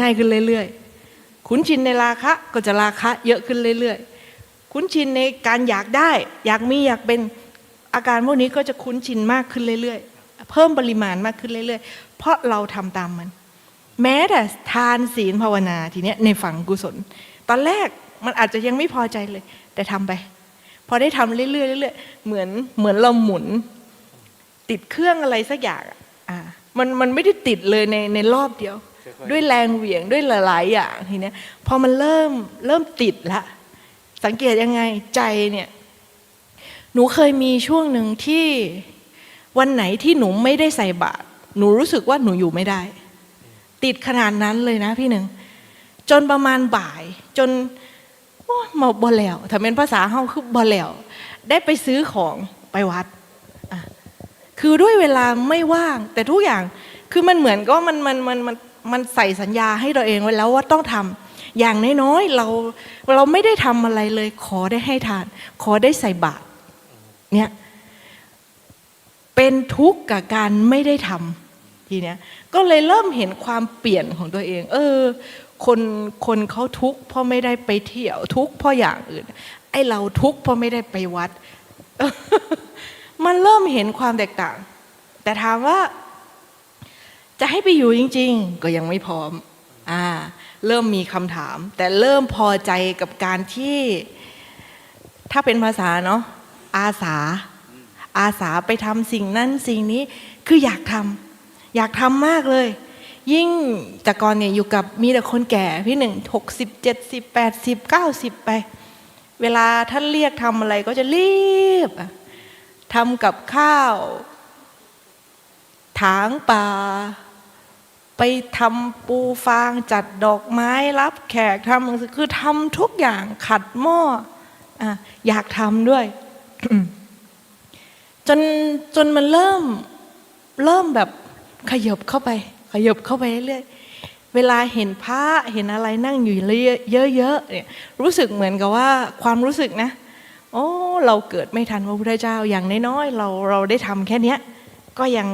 ง่ายขึ้นเรื่อยๆ คุ้นชินในราคะก็จะราคะเยอะขึ้นเรื่อยๆ คุ้นชินในการอยากได้ อยากมีอยากเป็นอาการพวกนี้ก็จะคุ้นชินมากขึ้นเรื่อยๆ เพิ่มปริมาณมากขึ้นเรื่อยๆ เพราะเราทำตามมัน แม้แต่ทานศีลภาวนาทีเนี้ยในฝั่งกุศล ตอนแรกมันอาจจะยังไม่พอใจเลย แต่ทำไป พอได้ทำเรื่อยๆเรื่อยๆเหมือนเหมือนเราหมุน ติดเครื่องอะไรสักอย่างอะอ่ามันมันไม่ได้ติดเลยในในรอบเดียว ด้วยแรงเหวี่ยงด้วยหลาย ๆ อย่างทีเนี้ยพอมันเริ่มเริ่มติดละสังเกตยังไงใจเนี่ยหนูเคยมีช่วงหนึ่งที่วันไหนที่หนูไม่ได้ใส่บาตรหนูรู้สึกว่าหนูอยู่ไม่ได้ ติดขนาดนั้นเลยนะพี่หนึ่งจนประมาณบ่าย จนโอ้มาบ่แล้วถ้าเป็นภาษาเฮาคือบ่แล้วได้ไปซื้อของไปวัดคือด้วยเวลาไม่ว่าง แต่ทุกอย่างคือมันเหมือนก็มันมันมันมัน มันใส่สัญญาให้เราเองไว้แล้วว่าต้องทำอย่างน้อยๆเราเราไม่ได้ทำอะไรเลย ขอได้ให้ทาน ขอได้ใส่บาตรเนี่ยเป็นทุกข์กับการไม่ได้ทำทีเนี้ยก็เลยเริ่มเห็นความเปลี่ยนของตัวเอง เออ คนคนเขาทุกข์เพราะไม่ได้ไปเที่ยวทุกข์เพราะอย่างอื่น ไอเราทุกข์เพราะไม่ได้ไปวัด มันเริ่มเห็นความแตกต่าง แต่ถามว่า จะให้ไปอยู่จริง ๆ ก็ยังไม่พร้อมอ่าเริ่มมีคำถาม แต่เริ่มพอใจกับการที่ ถ้าเป็นภาษาเนาะอาสา อาสาไปทำสิ่งนั้นสิ่งนี้คืออยากทำอยากทำมากเลย ยิ่งแต่ก่อนเนี่ยอยู่กับมีแต่คนแก่พี่หนึ่งหกสิบเจ็ดสิบแปดสิบเก้าสิบไป เวลาท่านเรียกทำอะไรก็จะรีบทำกับข้าว ถางป่า ไปทำปูฟางจัดดอกไม้รับแขกทำหนังสือคือทำทุกอย่างขัดหม้อออยากทำด้วย จนจนมันเริ่มเริ่มแบบขยบเข้าไป ขยบเข้าไปเรื่อยๆเวลาเห็นพระเห็นอะไรนั่งอยู่เยอะๆเนี่ยรู้สึกเหมือนกับว่าความรู้สึกนะ โอ้ เราเกิดไม่ทันพระพุทธเจ้าอย่างน้อยๆเราเราได้ทำแค่นี้ก็ยัง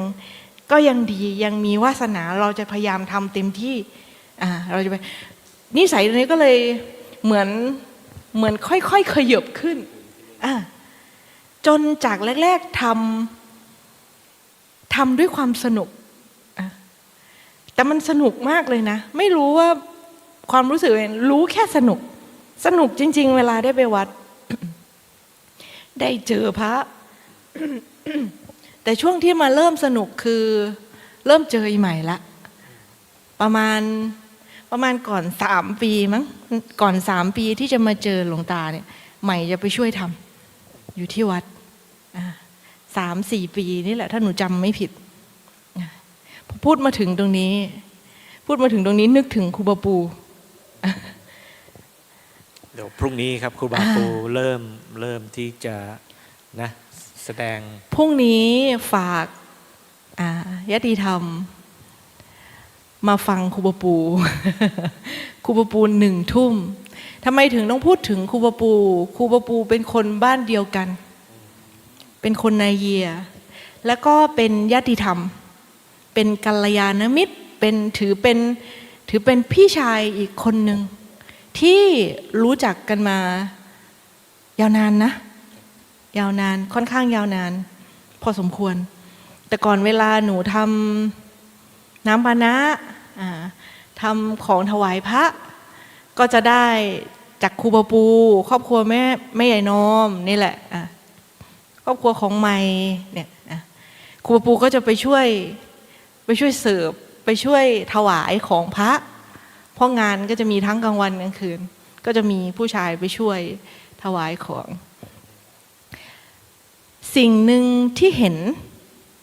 ก็ยังดียังมีวาสนาเราจะพยายามทำเต็มที่อ่าเราจะไปนิสัยตรงนี้ก็เลยเหมือนเหมือนค่อยๆขยบขึ้นอ่าจนจากแรก ๆทำทำด้วยความสนุก แต่มันสนุกมากเลยนะ ไม่รู้ว่าความรู้สึกเองรู้แค่สนุก สนุกจริง ๆ เวลาได้ไปวัด ได้เจอพระ แต่ช่วงที่มาเริ่มสนุกคือเริ่มเจออีใหม่ละ ประมาณประมาณก่อนสามปีมั้งก่อนสามปีที่จะมาเจอหลวงตาเนี่ย ใหม่จะไปช่วยทำอยู่ที่วัดอ่าสามสี่ปีนี่แหละ ถ้าหนูจำไม่ผิดอ่าพอพูดมาถึงตรงนี้ พูดมาถึงตรงนี้นึกถึงครูบาปู เดี๋ยวพรุ่งนี้ครับครูบาอ่าปูเริ่มเริ่มที่จะนะ แสดง พรุ่งนี้ฝากอ่ายติธรรม มาฟังครูบปูครูบปูหนึ่งทุ่มทำไมถึงต้องพูดถึงครูบปูครูบปูเป็นคนบ้านเดียวกัน เป็นคนนาเยีย แล้วก็เป็นญาติธรรม เป็นกัลยาณมิตรเป็นถือเป็นถือเป็นพี่ชายอีกคนหนึ่งที่รู้จักกันมายาวนานนะ ยาวนาน ค่อนข้างยาวนาน พอสมควร แต่ก่อนเวลาหนูทำน้ำปานะทำของถวายพระ ก็จะได้จากครูบาปู ครอบครัวแม่แม่ใหญ่นอมนี่แหละครอบครัวของไม่เนี่ยครูบาปูก็จะไปช่วยไปช่วยเสิร์ฟไปช่วยถวายของพระ เพราะงานก็จะมีทั้งกลางวันกลางคืน ก็จะมีผู้ชายไปช่วยถวายของ สิ่งหนึ่งที่เห็น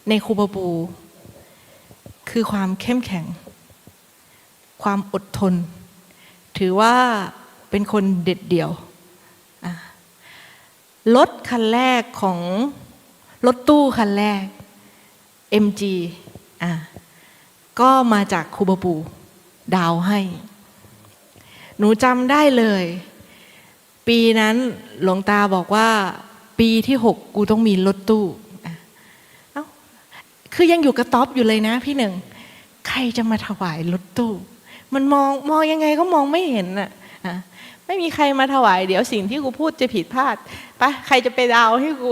ในครูบาปูคือความเข้มแข็ง ความอดทน ถือว่าเป็นคนเด็ดเดี่ยวรถคันแรกของรถตู้คันแรก MG อะก็มาจากคูบาปูดาวให้ หนูจำได้เลย ปีนั้นหลวงตาบอกว่า ปีที่หกกูต้องมีรถตู้เอ้าคือยังอยู่กระต๊อบอยู่เลยนะพี่หนึ่ง ใครจะมาถวายรถตู้ มันมองมองยังไงก็มองไม่เห็นอะอะไม่มีใครมาถวาย เดี๋ยวสิ่งที่กูพูดจะผิดพลาดปะใครจะไปดาวให้กู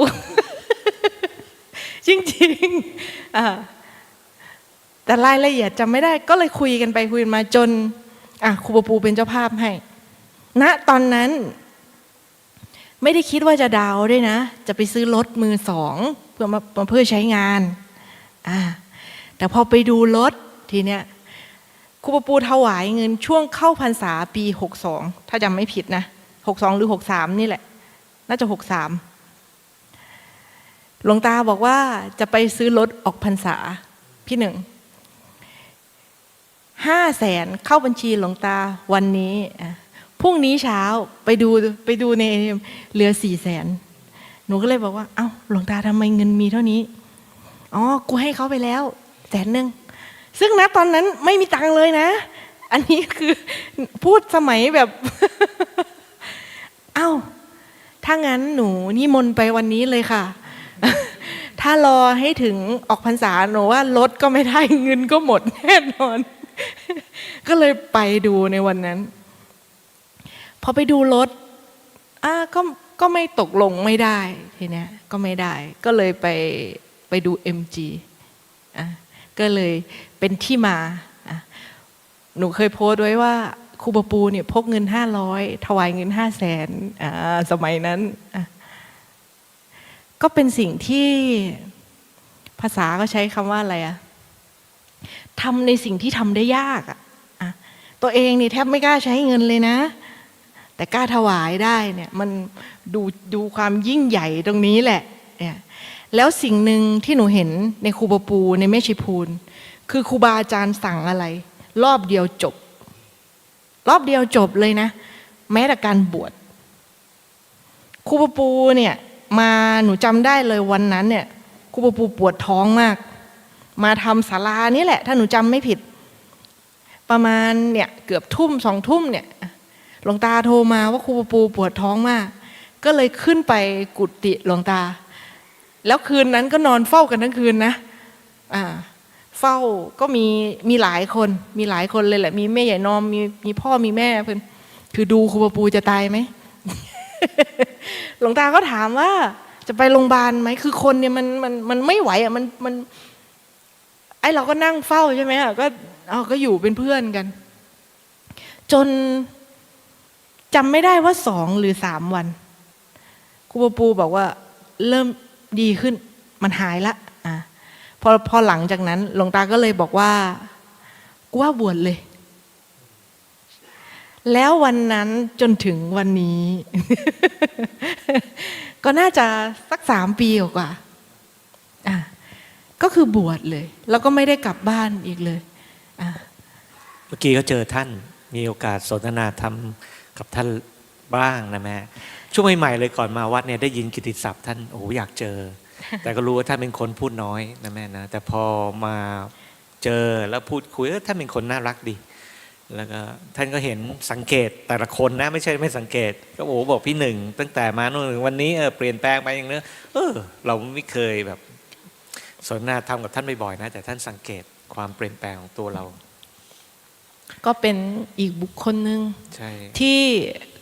จริงๆอะแต่รายละเอียดจำไม่ได้ก็เลยคุยกันไปคุยกันมาจนอะครูปปูเป็นเจ้าภาพให้ณตอนนั้น ไม่ได้คิดว่าจะดาวด้วยนะ จะไปซื้อรถมือสองเพื่อมามาเพื่อใช้งานอ่าแต่พอไปดูรถทีเนี้ยครูปปูถวายเงินช่วงเข้าพรรษาปี62ถ้าจำไม่ผิดนะ62หรือ63นี่แหละ น่าจะ63หลวงตาบอกว่าจะไปซื้อรถออกพรรษาพี่หนึ่งห้าแสนเข้าบัญชีหลวงตาวันนี้อะ พรุ่งนี้เช้าไปดูไปดูในเหลือสี่แสนหนูก็เลยบอกว่า เอ้าหลวงตาทำไมเงินมีเท่านี้ อ๋อ กูให้เขาไปแล้วแสนหนึ่ง ซึ่งณตอนนั้นไม่มีตังค์เลยนะ อันนี้คือพูดสมัยแบบ เอ้า ถ้างั้นหนูนิมนต์ไปวันนี้เลยค่ะ ถ้ารอให้ถึงออกพรรษาหนูว่ารถก็ไม่ได้เงินก็หมดแน่นอน ก็เลยไปดูในวันนั้น พอไปดูรถอ่าก็ก็ไม่ตกลงไม่ได้ทีเนี้ยก็ไม่ได้ ก็เลยไปไปดู MG อะก็เลยเป็นที่มาอะหนูเคยโพสต์ไว้ว่าครูบปูเนี่ยพกเงินห้าร้อยถวายเงินห้าแสนอ่าสมัยนั้นอะก็เป็นสิ่งที่ภาษาก็ใช้คำว่าอะไรอะทำในสิ่งที่ทำได้ยากอะอะตัวเองนี่แทบไม่กล้าใช้เงินเลยนะ แต่กล้าถวายได้เนี่ยมันดูดูความยิ่งใหญ่ตรงนี้แหละเนี่ยแล้วสิ่งหนึ่งที่หนูเห็นในครูบาปูในแม่ชีพูนคือครูบาอาจารย์สั่งอะไร รอบเดียวจบ รอบเดียวจบเลยนะ แม้แต่การบวชครูบาปูเนี่ยมาหนูจำได้เลยวันนั้นเนี่ยครูบาปูปวดท้องมาก มาทำศาลานี่แหละ ถ้าหนูจำไม่ผิด ประมาณเนี่ยเกือบทุ่มสองทุ่มเนี่ย หลวงตาโทรมาว่าครูปูปวดท้องมาก ก็เลยขึ้นไปกุฏิหลวงตา แล้วคืนนั้นก็นอนเฝ้ากันทั้งคืนนะอ่าเฝ้าก็มีมีหลายคน มีหลายคนเลยแหละ มีแม่ใหญ่นอมมีมีพ่อมีแม่เพื่อนคือดูครูปะปูจะตายไหมหลวงตาก็ถามว่า จะไปโรงพยาบาลไหมคือคนเนี่ยมันมันมันไม่ไหวอะมันมัน ไอเราก็นั่งเฝ้าใช่ไหมอะก็เอาก็อยู่เป็นเพื่อนกัน จน จำไม่ได้ว่าสองหรือสามวันครูปปูบอกว่าเริ่มดีขึ้น มันหายละอะพอพอหลังจากนั้นหลวงตาก็เลยบอกว่ากูว่าบวชเลย แล้ววันนั้นจนถึงวันนี้ ก็น่าจะสักสามปีกว่าอะก็คือบวชเลย แล้วก็ไม่ได้กลับบ้านอีกเลยอะเมื่อกี้ก็เจอท่านมีโอกาสสนทนาธรรม กับท่านบ้างนะแม่ช่วงใหม่ๆเลยก่อนมาวัดเนี่ยได้ยินกิตติศัพท์ท่านโอ้โหอยากเจอ แต่ก็รู้ว่าท่านเป็นคนพูดน้อยนะแม่นะแต่พอมาเจอแล้วพูดคุยเออท่านเป็นคนน่ารักดี แล้วก็ท่านก็เห็นสังเกตแต่ละคนนะไม่ใช่ไม่สังเกต ก็โอ้บอกพี่หนึ่งตั้งแต่มาโน่นถึงวันนี้เออเปลี่ยนแปลงไปอย่างเนี้ยเออ เราไม่เคยแบบสนทนาธรรมกับท่านบ่อยๆนะ แต่ท่านสังเกตความเปลี่ยนแปลงของตัวเรา ก็เป็นอีกบุคคลหนึ่งใช่ที่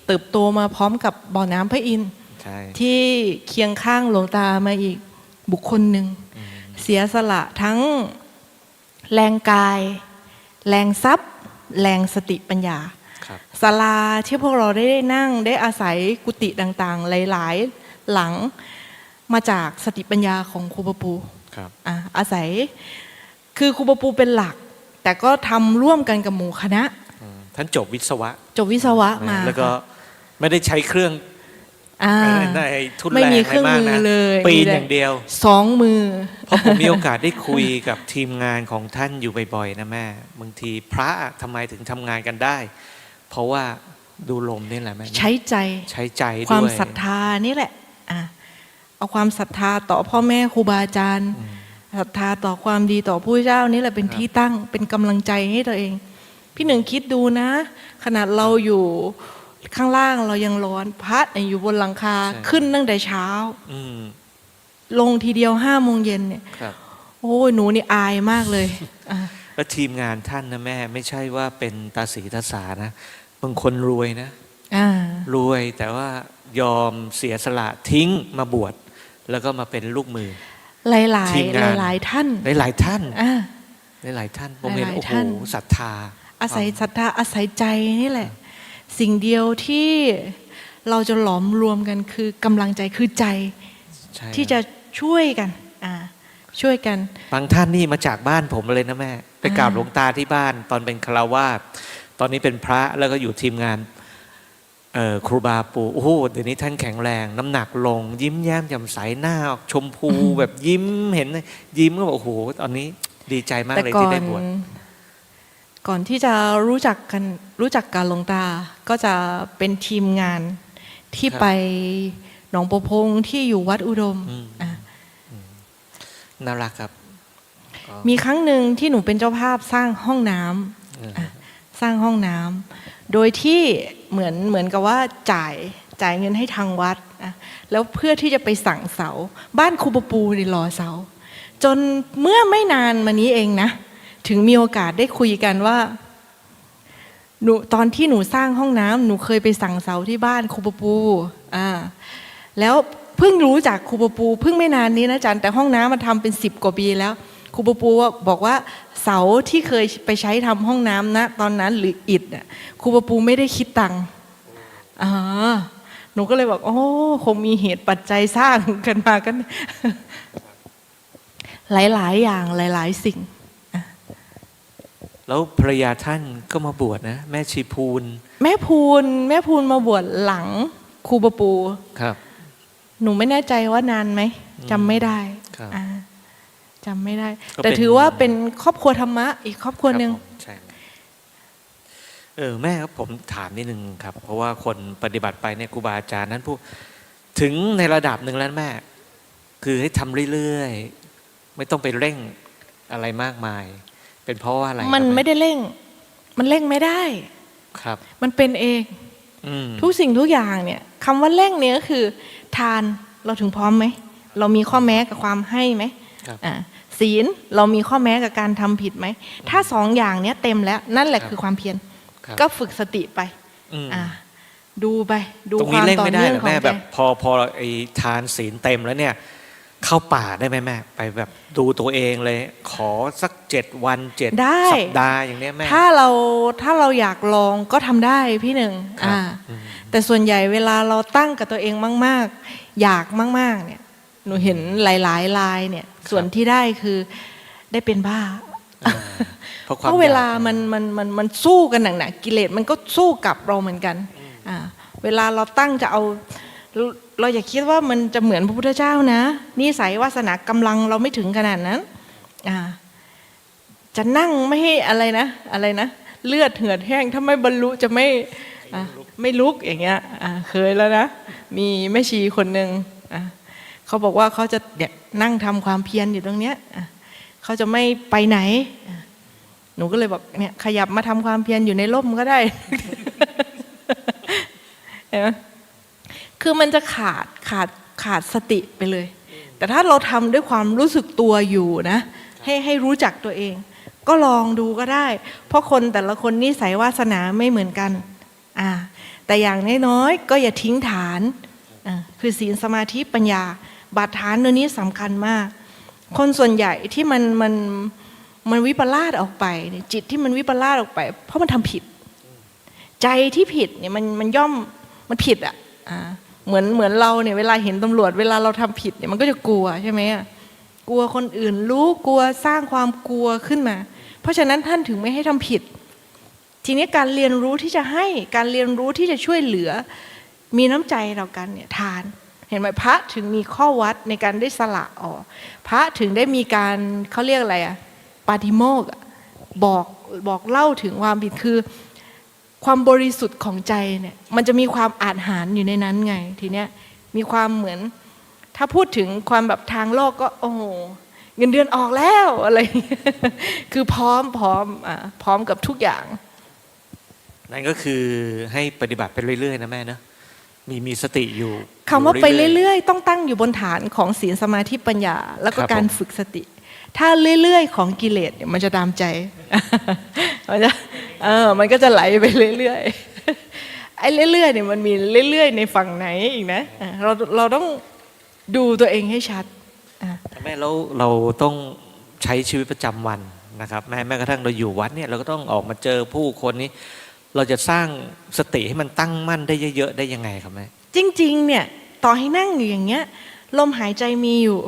เติบโตมาพร้อมกับบ่อน้ำพระอินทร์ใช่ที่เคียงข้างหลวงตามาอีกบุคคลหนึ่ง อืมเสียสละทั้งแรงกาย แรงทรัพย์ แรงสติปัญญา ครับ ศาลาที่พวกเราได้นั่งได้อาศัยกุฏิต่างๆ หลายๆ หลังมาจากสติปัญญาของครูปะปูครับ อะอาศัยคือครูปะปูเป็นหลัก แต่ก็ทำร่วมกันกับหมู่คณะอืมท่านจบวิศวะ จบวิศวะมาแล้วก็ค่ะไม่ได้ใช้เครื่องอ่าในทุนไม่แรงมีอะเคไรรื่องมากมืนะอเลยปีนมีแต่อย่างเดียวสองมือ เพราะผมมีโอกาสได้คุยกับทีมงานของท่านอยู่บ่อยๆนะแม่บางทีพระทำไมถึงทำงานกันได้ เพราะว่าดูลมนี่แหละแม่ใช้ใจใช้ใจด้วยความศรัทธานี่แหละอะเอาความศรัทธาต่อพ่อแม่ครูบาอาจารย์อืม ศรัทธาต่อความดีต่อผู้เจ้านี่แหละเป็นครับที่ตั้งเป็นกำลังใจให้ตัวเอง พี่หนึ่งคิดดูนะ ขนาดเราอยู่ข้างล่างเรายังร้อนพัดอยู่บนหลังคาขึ้นตั้งแต่เช้าอืมลงทีเดียวห้าโมงเย็นเนี่ยครับโอ้ยหนูนี่อายมากเลยอะแล้วทีมงานท่านนะแม่ ไม่ใช่ว่าเป็นตาสีตาสานะบางคนรวยนะอ่ารวยแต่ว่ายอมเสียสละทิ้งมาบวชแล้วก็มาเป็นลูกมือ หลายหลายทีมหงาลานยหลายๆท่านหลายๆท่านอ่าหลายๆท่านผมเห็นหลายๆโอ้โหท่านศรัทธา อาศัยศรัทธาอาศัยใจนี่แหละ สิ่งเดียวที่เราจะหลอมรวมกันคือกำลังใจคือใจใช่ที่จะช่วยกันอ่าช่วยกัน บางท่านนี่มาจากบ้านผมเลยนะแม่ ไปกราบอ่าหลวงตาที่บ้าน ตอนเป็นคารวาสตอนนี้เป็นพระแล้วก็อยู่ทีมงานเอ่อ ครูบาปูโอ้โหเดี๋ยวนี้ท่านแข็งแรง น้ำหนักลง ยิ้มแย้มแจ่มใสหน้าออกชมพูแบบยิ้มเห็น ยิ้มก็บอกโอ้โหตอนนี้ดีใจมากแต่เลยก่อที่นได้บวชก่อนที่จะรู้จักกันรู้จักการหลวงตา ก็จะเป็นทีมงานที่ไปหนองประพงที่อยู่วัดอุดมอืมอะน่ารักครับก็มีครั้งหนึ่งที่หนูเป็นเจ้าภาพสร้างห้องน้ำเอออะสร้างห้องน้ำ โดยที่เหมือนเหมือนกับว่าจ่ายจ่ายเงินให้ทางวัดอะแล้วเพื่อที่จะไปสั่งเสา บ้านครูปปูในรอเสา จนเมื่อไม่นานมานี้เองนะ ถึงมีโอกาสได้คุยกันว่าหนูตอนที่หนูสร้างห้องน้ำหนูเคยไปสั่งเสาที่บ้านครูปปูอ่าแล้วเพิ่งรู้จากครูปปูเพิ่งไม่นานนี้นะจันแต่ห้องน้ำมันทำเป็นสิบกว่าปีแล้วครูปปูบอกว่า เสาที่เคยไปใช้ทำห้องน้ำนะ ตอนนั้นหรืออิฐน่ะครูปปูไม่ได้คิดตังค์อ่าหนูก็เลยบอกโอ้คงมีเหตุปัจจัยสร้างกันมากัน หลาย ๆ อย่างหลาย ๆ สิ่ง แล้วภรรยาท่านก็มาบวชนะ แม่ชีพูน แม่พูน แม่พูนมาบวชหลังครูปปูครับ หนูไม่แน่ใจว่านานไหมจำไม่ได้ครับอ่า จำไม่ได้ ก็แต่เป็น ถือว่าเป็นครอบครัวธรรมะอีกครอบครัวหนึ่ง ครับผมใช่เออแม่ครับผมถามนิดนึงครับ เพราะว่าคนปฏิบัติไปเนี่ยครูบาอาจารย์นั้นพูดถึงในระดับหนึ่งแล้วแม่ คือให้ทำเรื่อยๆ ไม่ต้องไปเร่งอะไรมากมาย เป็นเพราะว่าอะไรมันครับไม่ได้เร่ง มันเร่งไม่ได้ ครับ มันเป็นเอง อืมทุกสิ่งทุกอย่างเนี่ยคำว่าเร่งเนี่ยก็คือ ทานเราถึงพร้อมไหม เรามีข้อแม้กับความให้ไหมครับอ่า ศีลเรามีข้อแม้กับการทำผิดไหม ถ้าสองอย่างเนี้ยเต็มแล้วนั่นแหละครับคือความเพียรครับก็ฝึกสติไปอืมอ่าดูไป ดูตรงคนี้วามเร่งต่อไม่ได้เนื่อเหงรอของแม่ใจแบบพอพอไอ้ทานศีลเต็มแล้วเนี่ย เข้าป่าได้ไหมแม่ ไปแบบดูตัวเองเลย ขอสักเจ็ดวันเจ็ดได้สัปดาห์อย่างเนี้ยแม่ ถ้าเราถ้าเราอยากลองก็ทำได้พี่หนึ่งครับอ่าอืมแต่ส่วนใหญ่เวลาเราตั้งกับตัวเองมาก ๆ อยากมาก ๆ เนี่ย หนูเห็นหลายๆลายเนี่ย ส่วนที่ได้คือได้เป็นบ้าอ่าเพราะคเพวามราะเวลาอยกมันมันมันมันสู้กันหนักๆกิเลสมันก็สู้กับเราเหมือนกันอ่าเวลาเราตั้งจะเอาเราเราอย่าคิดว่ามันจะเหมือนพระพุทธเจ้านะนิสัยวาสนากำลังเราไม่ถึงขนาดนั้นอ่าจะนั่งไม่ให้อะไรนะอะไรนะ เลือดเหือดแห้งถ้าไม่บรรลุจะไม่อะไม่ลุกอย่างเงี้ยอ่าเคยแล้วนะ มีแม่ชีคนหนึ่งอะ เขาบอกว่าเขาจะเนี่ยนั่งทำความเพียรอยู่ตรงเนี้ยเขาจะไม่ไปไหน หนูก็เลยบอกเนี่ยขยับมาทำความเพียรอยู่ในร่มก็ได้เห็นไหมคือมันจะขาดขาดขาดสติไปเลย แต่ถ้าเราทำด้วยความรู้สึกตัวอยู่นะ ให้ให้รู้จักตัวเอง ก็ลองดูก็ได้ เพราะคนแต่ละคนนิสัยวาสนาไม่เหมือนกันอ่าแต่อย่างน้อยๆก็อย่าทิ้งฐานอ่าคือศีลสมาธิปัญญา บาดฐานตัวนี้สำคัญมาก คนส่วนใหญ่ที่มันมันมันวิปลาสออกไปเนี่ยจิตที่มันวิปลาสออกไป เพราะมันทำผิด ใจที่ผิดเนี่ยมันมันย่อมมันผิดอะอ่าเหมือนเหมือนเราเนี่ยเวลาเห็นตำรวจเวลาเราทำผิดเนี่ยมันก็จะกลัวใช่ไหมอะกลัวคนอื่นรู้กลัวสร้างความกลัวขึ้นมา เพราะฉะนั้นท่านถึงไม่ให้ทำผิด ทีนี้การเรียนรู้ที่จะให้การเรียนรู้ที่จะช่วยเหลือ มีน้ำใจเรากันเนี่ยทาน เห็นไหมพระถึงมีข้อวัดในการได้สละออก พระถึงได้มีการเขาเรียกอะไรอะปาฏิโมกข์บอกบอกเล่าถึงความผิดคือ ความบริสุทธิ์ของใจเนี่ยมันจะมีความอาจหารอยู่ในนั้นไง ทีเนี้ยมีความเหมือน ถ้าพูดถึงความแบบทางโลกก็โอ้โหเงินเดือนออกแล้วอะไร คือพร้อมพร้อมอ่าพร้อมกับทุกอย่าง นั่นก็คือให้ปฏิบัติไปเรื่อยๆนะแม่เนะ มีมีสติอยู่คำว่าอยู่ไปเรื่อยๆ ต้องตั้งอยู่บนฐานของศีลสมาธิปัญญา แล้วก็ครับการผมฝึกสติ ถ้าเรื่อยๆ ของกิเลสเนี่ยมันจะตามใจมันจะเออมันก็จะไหลไปเรื่อยๆไอ้เรื่อยๆเนี่ยมันมีเรื่อยๆ ในฝั่งไหนอีกนะอะเราเราต้องดูตัวเองให้ชัดอะแม่แล้วเราต้องใช้ชีวิตประจำวันนะครับแม้แม้กระทั่งเราอยู่วัดเนี่ยเราก็ต้องออกมาเจอผู้คนนี้ เราจะสร้างสติให้มันตั้งมั่นได้เยอะๆ ได้ยังไงครับแม่จริง ๆ เนี่ยต่อให้นั่งอยู่อย่างเงี้ยลมหายใจมีอยู่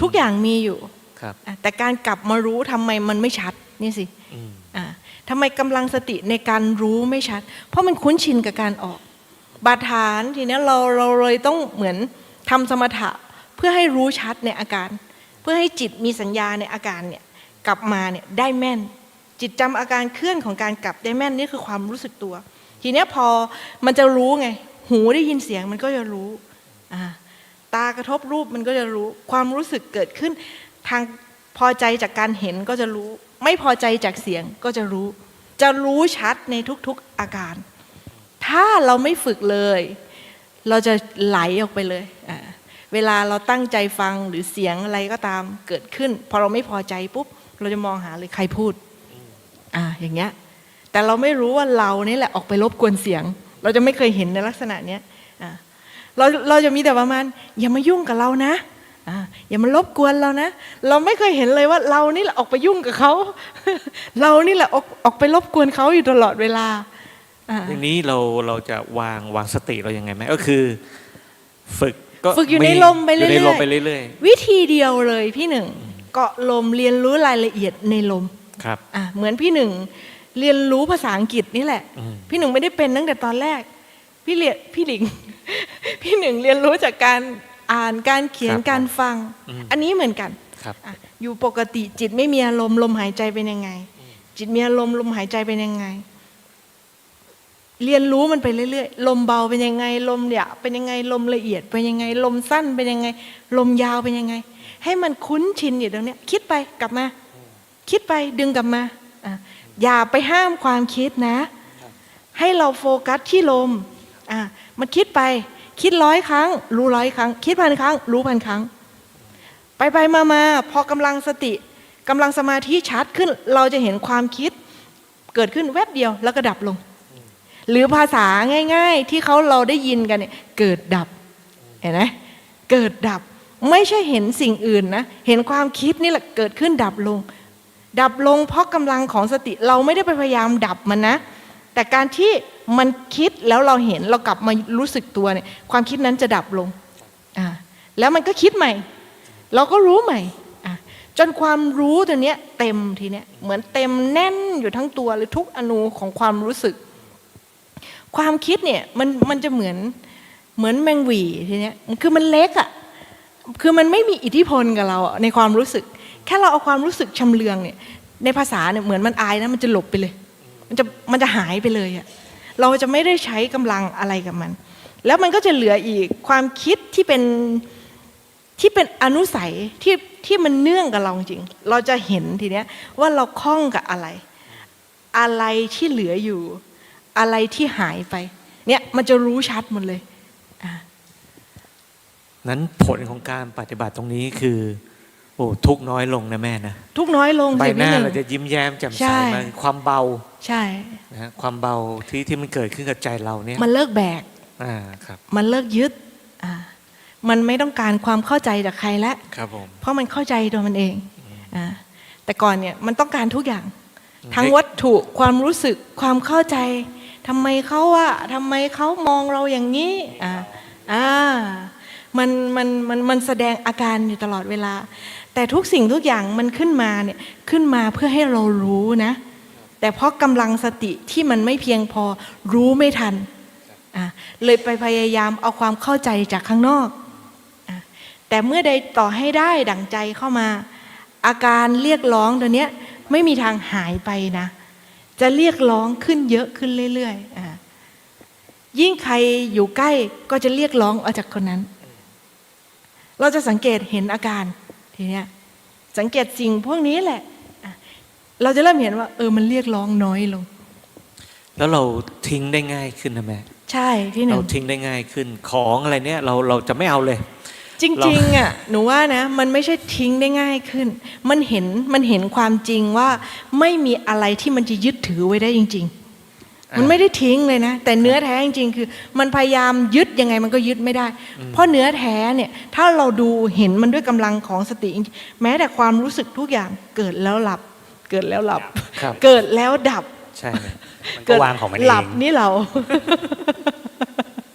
ทุกอย่างมีอยู่ครับอะแต่การกลับมารู้ทำไมมันไม่ชัดนี่สิอืมอะทำไมกำลังสติในการรู้ไม่ชัด เพราะมันคุ้นชินกับการออก บาดฐานทีเนี้ยเราเราเลยต้องเหมือนทำสมถะเพื่อให้รู้ชัดในอาการ เพื่อให้จิตมีสัญญาในอาการเนี่ยกลับมาเนี่ยได้แม่น จิตจำอาการเคลื่อนของการกลับได้แม่นนี่คือความรู้สึกตัว ทีเนี้ยพอมันจะรู้ไง หูได้ยินเสียงมันก็จะรู้ตากระทบรูปมันก็จะรู้ ความรู้สึกเกิดขึ้น ทางพอใจจากการเห็นก็จะรู้ ไม่พอใจจากเสียงก็จะรู้ จะรู้ชัดในทุกๆอาการ ถ้าเราไม่ฝึกเลย เราจะไหลออกไปเลยเวลาเราตั้งใจฟังหรือเสียงอะไรก็ตามเกิดขึ้น พอเราไม่พอใจปุ๊บ เราจะมองหาเลยใครพูด อ่าอย่างเงี้ยแต่เราไม่รู้ว่าเรานี่แหละออกไปรบกวนเสียง เราจะไม่เคยเห็นในลักษณะเนี้ยอ่าเราเราจะมีแต่ประมาณอย่ามายุ่งกับเรานะอ่าอย่ามารบกวนเรานะ เราไม่เคยเห็นเลยว่าเรานี่แหละออกไปยุ่งกับเขา เรานี่แหละออกออกไปรบกวนเขาอยู่ตลอดเวลาอ่าทีนี้เราเราจะวางวางสติเรายังไงไหมก็คือ ฝึกก็ฝึกอยู่ในมีลมไปเรื่อยู่ในลมอยไปเรื่อยๆวิธีเดียวเลยพี่หนึ่งเกาะลมเรียนรู้รายละเอียดในลมๆ ครับอะเหมือนพี่หนึ่งเรียนรู้ภาษาอังกฤษนี่แหละ อืม พี่หนึ่งไม่ได้เป็นตั้งแต่ตอนแรก พี่เรียนพี่หลิง พี่หนึ่งเรียนรู้จากการอ่านการเขียนการฟังอันนี้เหมือนกันครับ อะอยู่ปกติจิตไม่มีอารมณ์ลมหายใจเป็นยังไง จิตมีอารมณ์ลมหายใจเป็นยังไง เรียนรู้มันไปเรื่อยๆลมเบาเป็นยังไง ลมหยาบเป็นยังไงลมละเอียดเป็นยังไง ลมสั้นเป็นยังไง ลมยาวเป็นยังไง ให้มันคุ้นชินอยู่ตรงเนี้ย คิดไปกลับมา คิดไปดึงกลับมา อย่าไปห้ามความคิดนะ ให้เราโฟกัสที่ลมมันคิดไปคิดร้อยครั้ง รู้ร้อยครั้ง คิดพันครั้ง รู้พันครั้ง ไปไปมามาพอกำลังสติกำลังสมาธิชัดขึ้น เราจะเห็นความคิด เกิดขึ้นแวบเดียวแล้วก็ดับลง หรือภาษาง่าย ๆ ที่เขาเราได้ยินกันเนี่ยเกิดดับเห็นไหมเกิดดับไม่ใช่เห็นสิ่งอื่นนะ เห็นความคิดนี่แหละเกิดขึ้นดับลง ดับลงเพราะกำลังของสติเราไม่ได้ไปพยายามดับมันนะ แต่การที่มันคิดแล้วเราเห็นเรากลับมารู้สึกตัวเนี่ยความคิดนั้นจะดับลงอ่าแล้วมันก็คิดใหม่ เราก็รู้ใหม่อะจนความรู้ตัวเนี้ยเต็มทีเนี้ยเหมือนเต็มแน่นอยู่ทั้งตัวเลยทุกอนูของความรู้สึก ความคิดเนี่ยมันมันจะเหมือนเหมือนแมงหวีทีเนี้ยคือมันเล็กอะ่ะคือมันไม่มีอิทธิพลกับเราในความรู้สึก แค่เราเอาความรู้สึกชำเลืองเนี่ย ในภาษาเนี่ยเหมือนมันอายนะมันจะหลบไปเลย มันจะมันจะหายไปเลยอะเราจะไม่ได้ใช้กำลังอะไรกับมัน แล้วมันก็จะเหลืออีกความคิดที่เป็นที่เป็นอนุสัยที่ที่มันเนื่องกับเราจริง เราจะเห็นทีเนี้ยว่าเราคล้องกับอะไร อะไรที่เหลืออยู่ อะไรที่หายไป เนี่ยมันจะรู้ชัดหมดเลยอะนั้นผลของการปฏิบัติตรงนี้คือ โอ้ทุกข์น้อยลงนะแม่นะทุกน้อยลงใบสิหน้าพี่นึ่งเราจะยิ้มแย้มแจ่มใช่ใสมากความเบาใช่นะฮะความเบาที่ที่มันเกิดขึ้นกับใจเราเนี่ย มันเลิกแบกอ่าครับ มันเลิกยึดอะมันไม่ต้องการความเข้าใจจากใครแล้วครับผมเพราะมันเข้าใจตัวมันเองอะแต่ก่อนเนี่ยมันต้องการทุกอย่าง ทั้งให้วัตถุความรู้สึกความเข้าใจทำไมเขาว่าทำไมเขามองเราอย่างนี้อ่าอ่ามันมันมันมันแสดงอาการอยู่ตลอดเวลา แต่ทุกสิ่งทุกอย่างมันขึ้นมาเนี่ยขึ้นมาเพื่อให้เรารู้นะ แต่เพราะกำลังสติที่มันไม่เพียงพอรู้ไม่ทันอะเลยไปพยายามเอาความเข้าใจจากข้างนอกอะแต่เมื่อใดต่อให้ได้ดั่งใจเข้ามา อาการเรียกร้องตัวเนี้ยไม่มีทางหายไปนะ จะเรียกร้องขึ้นเยอะขึ้นเรื่อยๆอะยิ่งใครอยู่ใกล้ก็จะเรียกร้องออกจากคนนั้น เราจะสังเกตเห็นอาการ ทีเนี้ยสังเกตสิ่งพวกนี้แหละอะเราจะเริ่มเห็นว่า เออมันเรียกร้องน้อยลง แล้วเราทิ้งได้ง่ายขึ้นนะแม่ใช่พี่หเรานึ่งทิ้งได้ง่ายขึ้นของอะไรเนี่ยเราเราจะไม่เอาเลย จริงๆอะหนูว่านะมันไม่ใช่ทิ้งได้ง่ายขึ้น มันเห็นมันเห็นความจริงว่าไม่มีอะไรที่มันจะยึดถือไว้ได้จริง ๆ มันไม่ได้ทิ้งเลยนะ แต่เนื้อแท้จริงๆคือ มันพยายามยึดยังไงมันก็ยึดไม่ได้ เพราะเนื้อแท้เนี่ยถ้าเราดูเห็นมันด้วยกำลังของสติจริงๆแม้แต่ความรู้สึกทุกอย่างเกิดแล้วหลับ เกิดแล้วหลับครับเกิดแล้วดับใช่ไหมมันก็วางของมันเอหลับงนี่เรา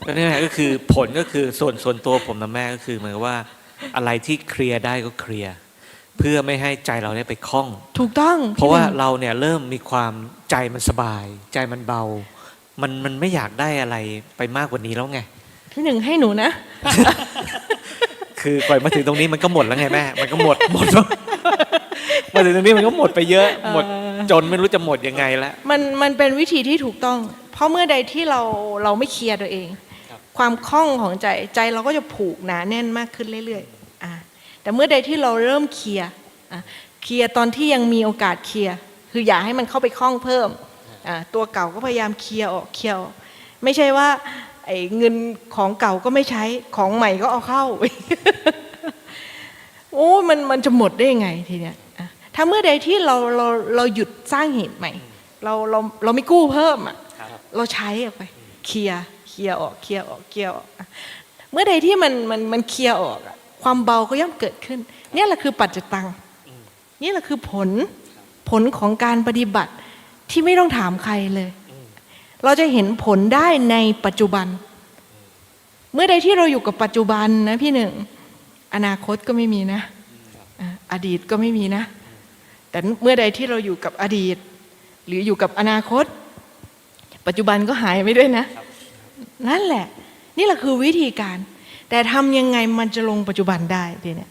ก็นี่แหละก็คือผลก็คือส่วนส่วนตัวผมนะแม่ก็คือเหมือนกับว่าอะไรที่เคลียร์ได้ก็เคลียร์ เพื่อไม่ให้ใจเราได้ไปคล้อง ถูกต้องเพราะว่าพี่หนึ่งเราเนี่ยเริ่มมีความใจมันสบาย ใจมันเบา มันมันไม่อยากได้อะไรไปมากกว่านี้แล้วไงพี่หนึ่งให้หนูนะ คือก่อนมาถึงตรงนี้มันก็หมดแล้วไงแม่ มันก็หมดหมดมาถึงตรงนี้มันก็หมดไปเยอะ หมดจนไม่รู้จะหมดยังไงแล้วมันมันเป็นวิธีที่ถูกต้อง เพราะเมื่อใดที่เราเราไม่เคลียร์ตัวเองครับความคล่องของใจใจเราก็จะผูกหนาแน่นมากขึ้นเรื่อยๆอ่า แต่เมื่อใดที่เราเริ่มเคลียร์อะเคลียร์ตอนที่ยังมีโอกาสเคลียร์คืออย่าให้มันเข้าไปคล้องเพิ่มอ่าตัวเก่าก็พยายามเคลียร์ออกเคลียร์ออกไม่ใช่ว่าไอ้เงินของเก่าก็ไม่ใช้ของใหม่ก็เอาเข้าโอ้ยมันมันจะหมดได้ยังไงทีเนี้ยอะถ้าเมื่อใดที่เราเราเราหยุดสร้างเหตุใหม่ เราเราเราไม่กู้เพิ่มอะครับเราใช้ออกไปเคลียร์เคลียร์ออกเคลียร์ออกเคลียร์ออกอะเมื่อใดที่มันมันมันเคลียร์ออกอะ ความเบาก็ย่อมเกิดขึ้น นี่แหละคือปัจจตัง นี่แหละคือผลผลของการปฏิบัติที่ไม่ต้องถามใครเลย เราจะเห็นผลได้ในปัจจุบัน เมื่อใดที่เราอยู่กับปัจจุบันนะพี่หนึ่ง อนาคตก็ไม่มีนะอะอดีตก็ไม่มีนะ แต่เมื่อใดที่เราอยู่กับอดีต หรืออยู่กับอนาคต ปัจจุบันก็หายไปด้วยนะ นั่นแหละ นี่แหละคือวิธีการ แต่ทำยังไงมันจะลงปัจจุบันได้ทีเนี่ย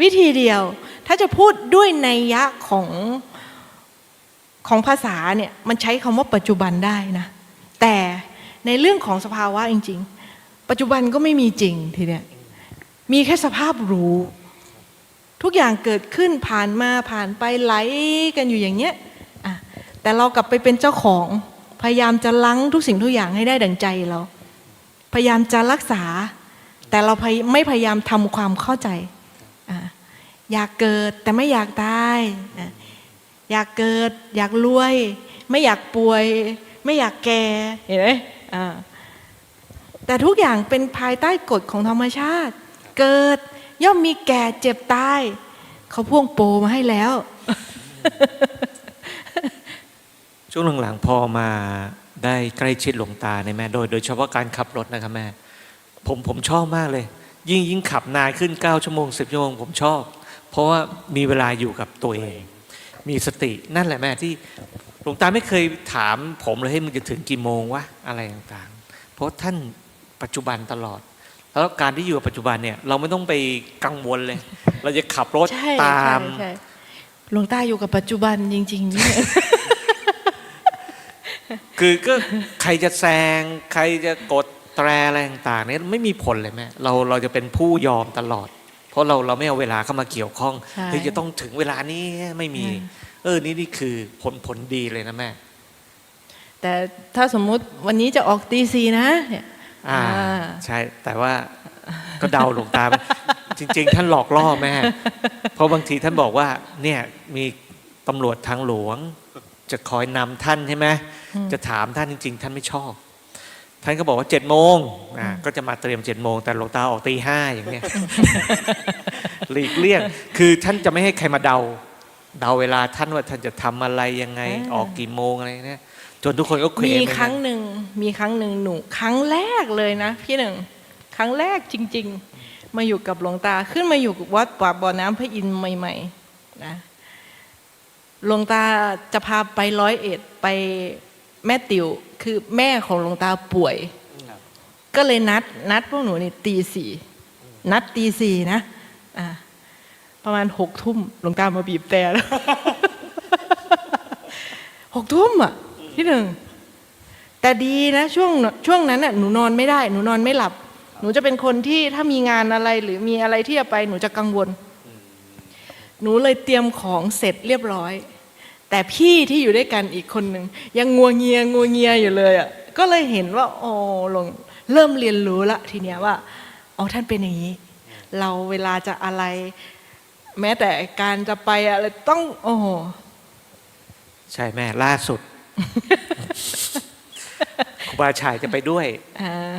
วิธีเดียวถ้าจะพูดด้วยนัยยะของของภาษาเนี่ยมันใช้คำว่าปัจจุบันได้นะ แต่ในเรื่องของสภาวะจริง ๆ ปัจจุบันก็ไม่มีจริงทีเนี้ยมีแค่สภาพรู้ ทุกอย่างเกิดขึ้นผ่านมาผ่านไปไหลกันอยู่อย่างเงี้ยแต่เรากลับไปเป็นเจ้าของพยายามจะลังทุกสิ่งทุกอย่างให้ได้ดังใจเรา พยายามจะรักษา แต่เราไม่พยายามทำความเข้าใจ อยากเกิดแต่ไม่อยากตาย อยากเกิด อยากรวย ไม่อยากป่วย ไม่อยากแก่เห็นไหมแต่ทุกอย่างเป็นภายใต้กฎของธรรมชาติ เกิดย่อมมีแก่เจ็บตายเขาพ่วงโปรมาให้แล้ว ช่วงหลังๆพอมาได้ใกล้ชิดหลวงตาในแม่โดย โดยเฉพาะการขับรถนะครับแม่ ผมผมชอบมากเลย ยิ่งยิ่งขับนานขึ้น 9 ชั่วโมง 10 ชั่วโมง ผมชอบ เพราะว่ามีเวลาอยู่กับตัวเอง มีสตินั่นแหละแม่ที่หลวงตาไม่เคยถามผมเลยให้มันจะถึงกี่โมงวะอะไรต่างๆ เพราะท่านปัจจุบันตลอด แล้วการที่อยู่กับปัจจุบันเนี่ย เราไม่ต้องไปกังวลเลย เราจะขับรถใช่ตามใช่ใช่หลวงตาอยู่กับปัจจุบันจริงๆนี่คือก็ ใครจะแซง ใครจะกดแตรอะไรต่างๆเนี่ยไม่มีผลเลยแม่เราเราจะเป็นผู้ยอมตลอด เพราะเราเราไม่เอาเวลาเข้ามาเกี่ยวข้องใช่เฮ้ยจะต้องถึงเวลานี้ไม่มีอืมเออนี่นี่คือผลผลดีเลยนะแม่แต่ถ้าสมมุติวันนี้จะออกตีสีนะเนี่ยอ่าอ่าใช่แต่ว่าก็เดาหลวงตาไปจริง ๆ ท่านหลอกล่อแม่ เพราะบางทีท่านบอกว่าเนี่ยมีตำรวจทางหลวง จะคอยนำท่านใช่ไหมจะถามท่านจริง ๆ ท่านไม่ชอบ ท่านก็บอกว่าเจ็ดโมงอ่าก็จะมาเตรียมเจ็ดโมงแต่หลวงตาออกตีห้าอย่างเนี้ยหลีกเลี่ยง คือท่านจะไม่ให้ใครมาเดา เดาเวลาท่านว่าท่านจะทำอะไรยังไงอ่าออกกี่โมงอะไรเนี่ยจนทุกคนก็เคว้มีงไปนะครั้งหนึ่งมีครั้งหนึ่งหนูครั้งแรกเลยนะพี่หนึ่งครั้งแรกจริง ๆ มาอยู่กับหลวงตาขึ้นมาอยู่กับวัดป่าบ่อน้ำพระอินทร์ใหม่ๆนะหลวงตาจะพาไปร้อยเอ็ดไปแม่ติ๋ว คือแม่ของหลวงตาป่วย ก็เลยนัดนัดพวกหนูนี่ตีสี่นัดตีสี่นะอ่าประมาณหกทุ่มหลวงตามาบีบแต่แล้วหกทุ่มอะที่หนึ่งแต่ดีนะช่วงช่วงนั้นน่ะหนูนอนไม่ได้หนูนอนไม่หลับ หนูจะเป็นคนที่ถ้ามีงานอะไรหรือมีอะไรที่จะไปหนูจะกังวล หนูเลยเตรียมของเสร็จเรียบร้อย แต่พี่ที่อยู่ด้วยกันอีกคนหนึ่งยังงัวเงียงัวเงียอยู่เลยอะก็เลยเห็นว่าโอ้หลวงเริ่มเรียนรู้ละทีเนี้ยว่าอ๋อท่านเป็นอย่างนี้ เราเวลาจะอะไร แม้แต่การจะไปอะไรต้องโอ้โหใช่แม่ล่าสุดครูบาชายจะไปด้วยอ่า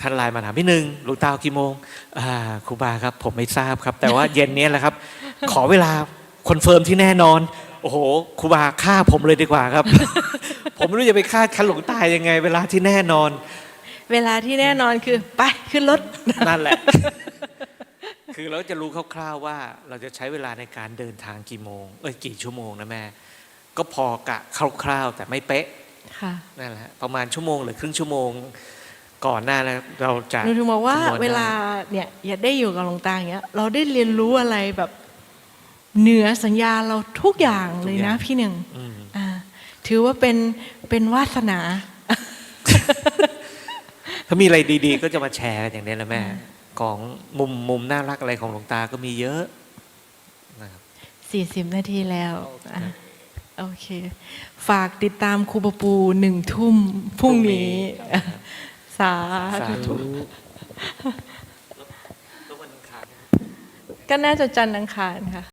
ท่านไลน์มาถามพี่หนึ่งหลวงตาเอากี่โมงอ่าครูบาครับ ผมไม่ทราบครับ แต่ว่าเย็นนี้แหละครับ ขอเวลาคอนเฟิร์มที่แน่นอน โอ้โหครูบาฆ่าผมเลยดีกว่าครับ ผมไม่รู้จะไปฆ่าคันหลวงตายังไง เวลาที่แน่นอน เวลาที่แน่นอนคือไปขึ้นรถ นั่นแหละ คือเราจะรู้คร่าวๆว่า เราจะใช้เวลาในการเดินทางกี่โมงเอ้ยกี่ชั่วโมงนะแม่ ก็พอกะคร่าวๆแต่ไม่เป๊ะค่ะนั่นแหละฮะประมาณชั่วโมงหรือครึ่งชั่วโมงก่อนหน้านะเราจะหนูถึงบอกว่าคำนณได้เวลาเนี่ยอย่าได้อยู่กับหลวงตาอย่างเงี้ยเราได้เรียนรู้อะไรแบบ เหนือสัญญาเราทุกอย่างเลยนะพี่หนึ่งอืมอ่าถือว่าเป็นเป็นวาสนา ถ้ามีอะไรดี ๆ ก็จะมาแชร์กันอย่างนี้แหละแม่ ของมุมมุมน่ารักอะไรของหลวงตาก็มีเยอะนะครับ40นาทีแล้วอะโอเค ฝากติดตามครูปะปูหนึ่งทุ่มพรุ่งนี้ สาสาธุธุก็น่าจะจันทร์อังคารค่ะ